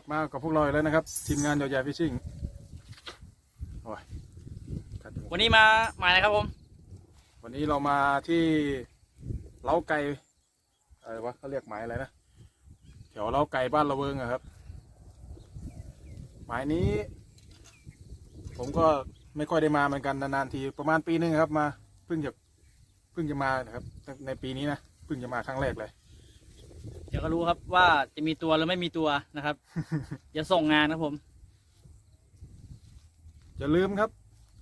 ลับมากับพวกเราอีกแล้วนะครับ ทีมงานยาวใหญ่ฟิชชิ่งโอ้ยกัดจมูกวันนี้มาหมายอะไรครับผม วันนี้เรามาที่เล้าไก่อะไรวะเขาเรียกหมายอะไรนะแถวเล้าไก่บ้านระเวิงอะครับหมายนี้ ผมก็ไม่ค่อยได้มาเหมือนกันนานๆทีประมาณปีหนึงครับมาเพิ่งจะเพิ่งจะมานะครับในปีนี้นะเพิ่งจะมาครั้งแรกเลย เดี๋ยวก็รู้ครับว่าจะมีตัวหรือไม่มีตัวนะครับ อย่าส่งงานครับผม อย่าลืมครับ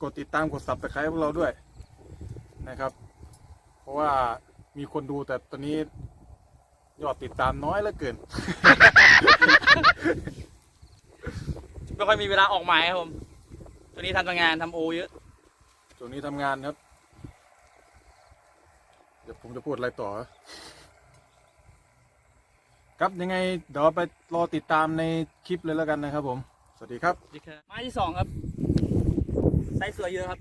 กดติดตามกด subscribe พวกเราด้วยนะครับ เพราะว่ามีคนดูแต่ตอนนี้ยอดติดตามน้อยเหลือเกิน ไม่ค่อยมีเวลาออกหมายครับผมตัวนี้ทำแต่งานทำโอเยอะช่วงนี้ทำงานครับ เดี๋ยวผมจะพูดอะไรต่อ ครับยังไงเดี๋ยวไปรอติดตามในคลิปเลยแล้วกันนะครับผม สวัสดีครับ ดีครับไม้ที่สองครับไซส์สวยเยอะครับ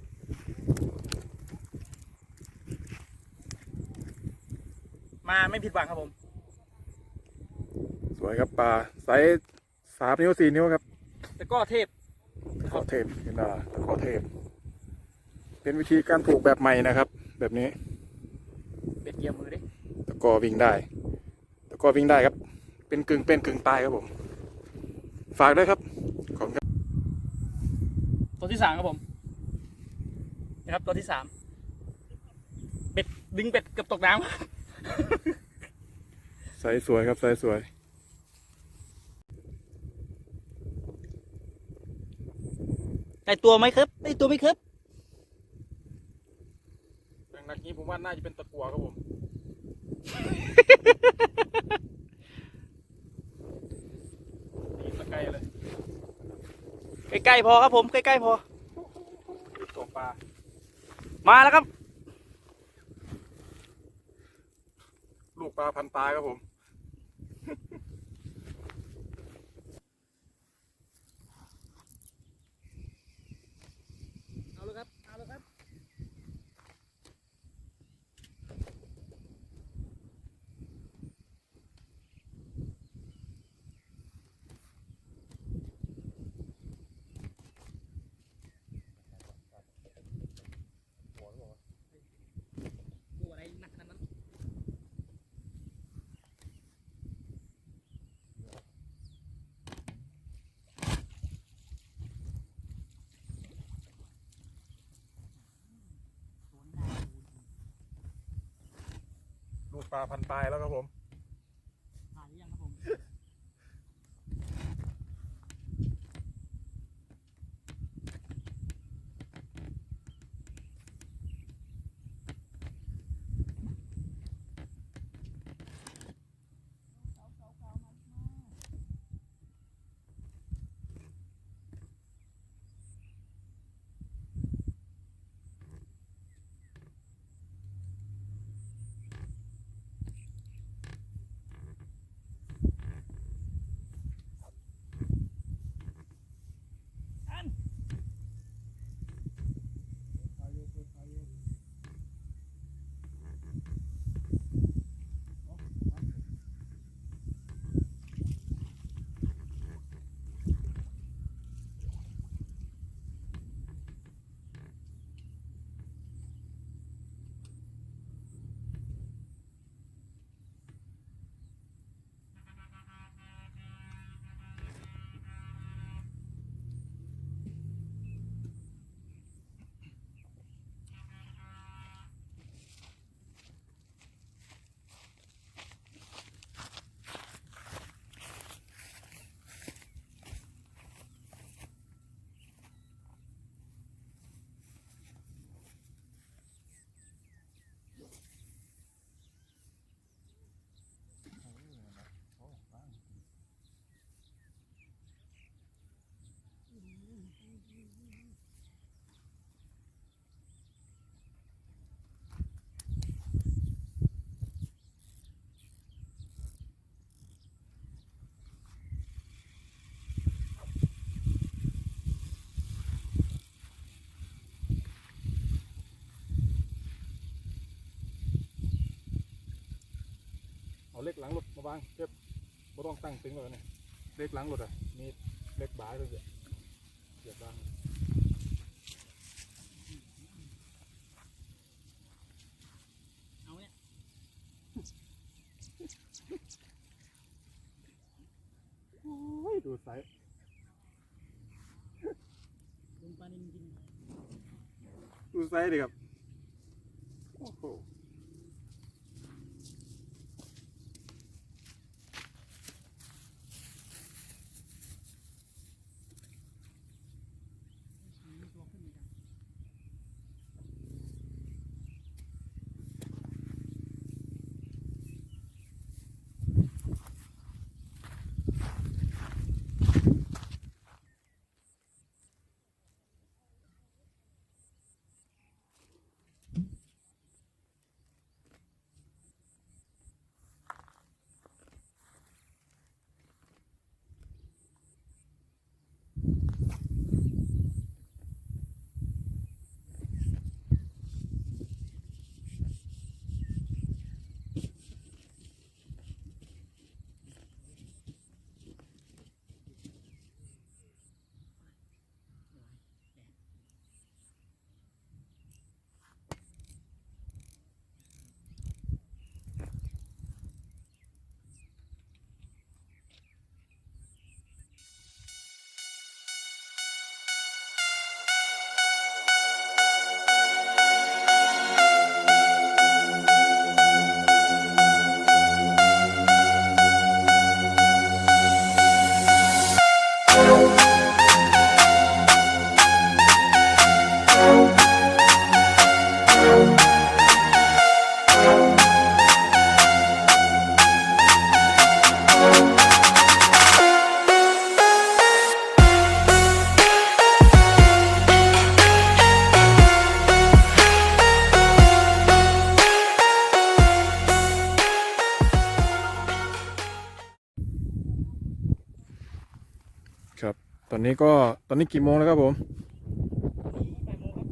มาไม่ผิดหวังครับผม สวยครับปลาไซส์สามนิ้วสี่นิ้วครับแต่ก็เทพ ตะขอเทพเห็นไหมตะขอเทพ เป็นวิธีการผูกแบบใหม่นะครับ แบบนี้เป็ดเกียร์มือดิ ตะกอวิ่งได้ ตะกอวิ่งได้ครับ เป็นกึ่งเป็นกึ่งตายครับผม ฝากด้วยครับ ขอบคุณครับ ตัวที่สามครับผมนะครับตัวที่สามเป็ดดึงเป็ดเกือบตกน้ำไซส์สวยครับไซส์สวย ได้ตัวไหมครับ ได้ตัวไหมครับเป็นนักนี้ผมว่าน่าจะเป็นตะกัวครับผม นี่ตะไกลเลย ใกล้ๆพอครับผมใกล้ๆพอตัวปลามาแล้วครับ ลูกปลาพันปลาครับผม เอาเลยครับ เอาเลยครับ ตัวอะไรหนักขนาดนั้น ลูก ปลาพันปลายแล้วครับผม วางเก็บบ่ต้องตั้งตึงเลยเนี่ยเล็กหล้างรถอะมีเล็กบายเลยเนี่ยเหยียบบ้างเอาเนี่ยโอ้ยดูไซส์ลงปลานินกินดูไซส์ดิครับโอ้โห นี้ก็ตอนนี้กี่โมงแล้วครับผมบ่ายโมงครับ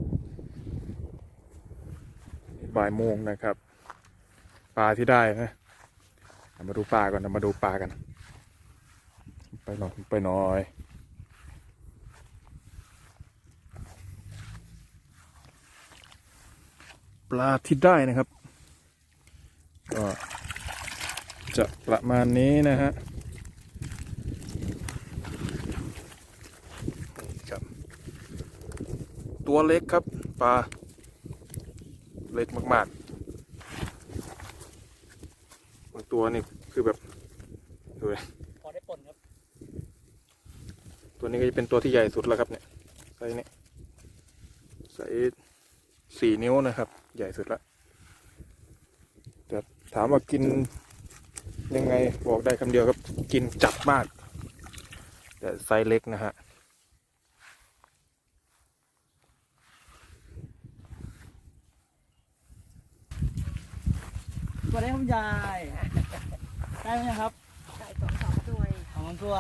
บ่ายโมงนะครับปลาที่ได้นะเอามาดูปลาก่อนเอามาดูปลากัน ไปหน่อยไปหน่อยปลาที่ได้นะครับ ก็จะประมาณนี้นะฮะนี่ครับ ตัวเล็กครับปลาเล็กมากๆบางตัวนี่คือแบบดูเลยพอได้ป่นครับ ตัวนี้ก็จะเป็นตัวที่ใหญ่สุดแล้วครับเนี่ยไซส์นี้ไซส์สี่นิ้วนะครับ ใหญ่สุดละแต่ถามว่ากินยังไงบอกได้คำเดียวครับ กินจัดมาก แต่ไซส์เล็กนะฮะ สวัสดีครับคุณยาย ได้ไหมครับไก่สองสองตัวสองตัว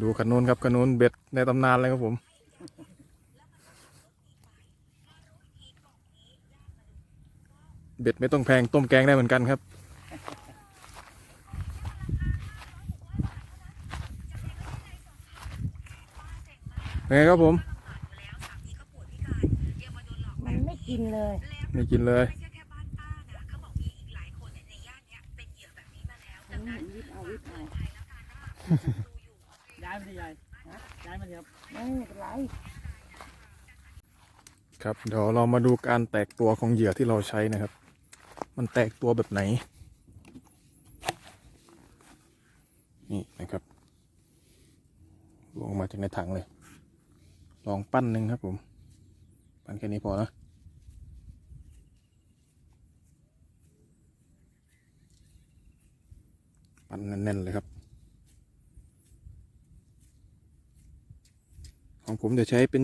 ดูขนุนครับขนุนเบ็ดในตำนานเลยครับผมเบ็ดไม่ต้องแพงต้มแกงได้เหมือนกันครับ เป็นไงครับผม มันไม่กิน เลย ไม่กินเลยมันวิทเอาวิทเอาย้ายมันทียายย้ายมันทีครับไม่เป็นไรครับ เดี๋ยวเรามาดูการแตกตัวของเหยื่อที่เราใช้นะครับ มันแตกตัวแบบไหน นี่นะครับ ลงมาจากในถังเลย ลองปั้นหนึ่งครับผม ปั้นแค่นี้พอนะ ปั้ นแน่นเลยครับ ของผมจะใช้เป็น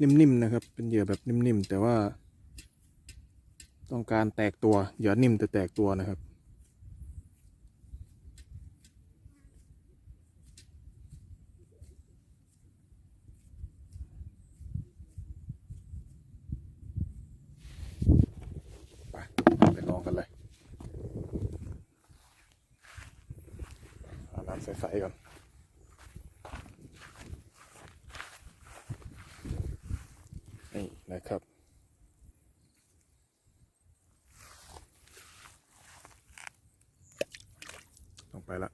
นิ่มๆนะครับ เป็นเหยื่อแบบนิ่มๆแต่ว่า ต้องการแตกตัวเหยื่อนิ่มแต่แตกตัวนะครับ ไป ไปลองกันเลย ใสก่อนนี่นะครับลงไปละ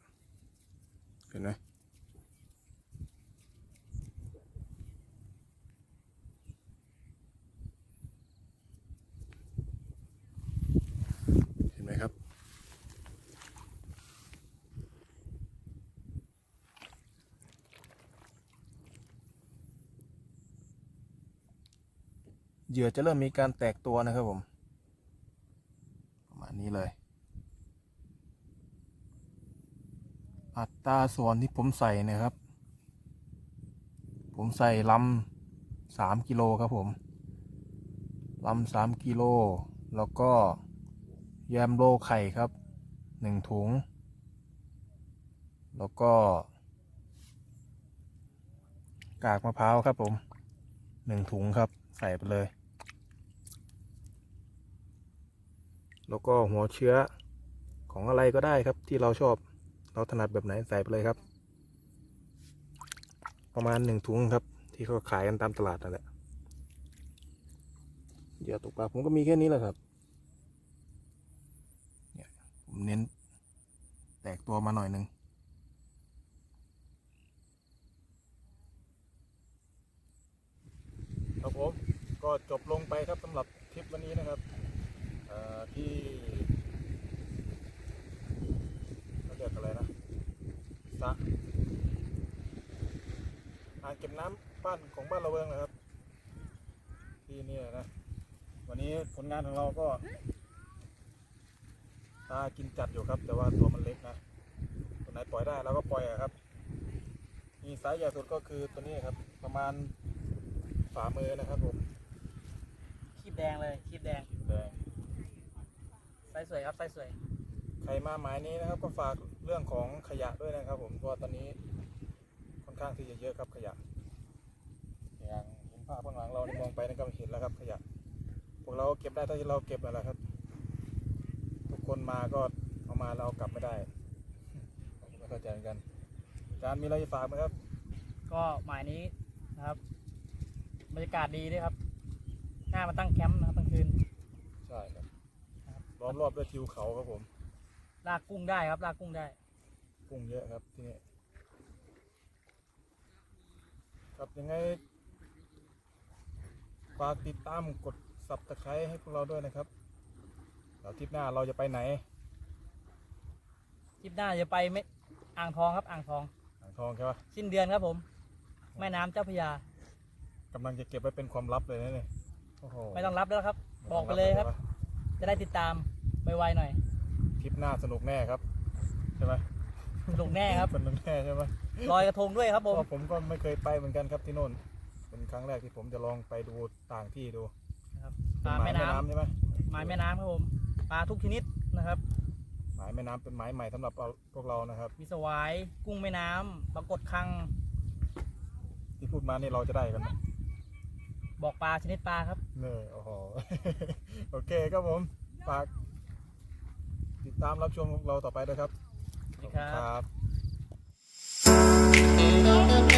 เห็นไหม เห็นไหมครับ เหยื่อจะเริ่มมีการแตกตัวนะครับผม ประมาณนี้เลย อัตราส่วนที่ผมใส่นะครับ ผมใส่ลำสามกิโลครับผมลำสามกิโล แล้วก็แยมโลไข่ครับหนึ่งถุง แล้วก็ กากมะพร้าวครับผมหนึ่งถุงครับ ใส่ไปเลย แล้วก็หัวเชื้อของอะไรก็ได้ครับที่เราชอบ เราถนัดแบบไหนใส่ไปเลยครับ ประมาณหนึ่งถุงครับ ที่เขาขายกันตามตลาดนั่นแหละเหยื่อตกปลาผมก็มีแค่นี้แหละครับเนี่ยผมเน้นแตกตัวมาหน่อยหนึ่งครับผมก็จบลงไปครับสำหรับทริปวันนี้นะครับ ที่เขาเรียกอะไรนะสระอ่างเก็บน้ำบ้านของบ้านเราเวิงนะครับ ที่นี่นะ วันนี้ผลงานของเราก็ตากินจัดอยู่ครับ แต่ว่าตัวมันเล็กนะตัวไหนปล่อยได้เราก็ปล่อยอะครับ มีสายใหญ่สุดก็คือตัวนี้ครับ ประมาณฝ่ามือนะครับผมคีบแดงเลยคีบแดงแดง ไซส์สวยครับไซส์สวย ใครมาหมายนี้นะครับ ก็ฝากเรื่องของขยะด้วยนะครับผมเพราะว่าตอนนี้ค่อนข้างที่จะเยอะครับขยะ อย่างเห็นภาพข้างหลังเรานี่มองไปนี่ก็เห็นแล้วครับขยะ พวกเราเก็บได้เท่าที่เราเก็บนั่นแหละครับ ทุกคนมาก็เอามาเราเอากลับไม่ได้ผมก็ไม่เข้าใจเหมือนกันอาจารย์มีอะไรจะฝากไหมครับ ก็หมายนี้นะครับบรรยากาศดีด้วยครับน่ามาตั้งแคมป์นะครับกลางคืน ใช่ครับครับ ล้อมรอบด้วยทิวเขาครับผมลากกุ้งได้ครับ ลากกุ้งได้ กุ้งเยอะครับที่นี่ครับยังไงฝากติดตามกดสับตะไคร้ให้พวกเราด้วยนะครับแล้วทริปหน้าเราจะไปไหนคลิปหน้าจะไปไม่อ่างทองครับ อ่างทอง อ่างทองใช่ปะสิ้นเดือนครับผม แม่น้ำเจ้าพระยากำลังจะเก็บไว้เป็นความลับเลยนะเนี่ยโอ้โหไม่ต้องรับแล้วครับม่บต้องกไปเลยครับใช่ปะจะได้ติดตาม ไวๆหน่อยทริปหน้าสนุกแน่ครับใช่ไหมสนุกแน่ครับสนุกแน่ใช่ไหมลอยกระทงด้วยครับเพผมราะผมก็ไม่เคยไปเหมือนกันครับที่โน่น เป็นครั้งแรกที่ผมจะลองไปดูต่างที่ดูปลาหมายแม่แม่น้ำน้ำใช่ไหมหมายแม่น้ำครับผมปลาทุกชนิดนะครับหมายแม่น้ำเป็นหมายใหม่สำหรับเราพวกเรานะครับ มีสวายกุ้งแม่น้ำปรากฏคัง ที่พูดมานี่เราจะได้กันไหมบอกปลาชนิดปลาครับเนอโอ้โห โอเคครับผมฝาก ติดตามรับชมเราต่อไปด้วยครับสวัสดีครับขอบคุณครับ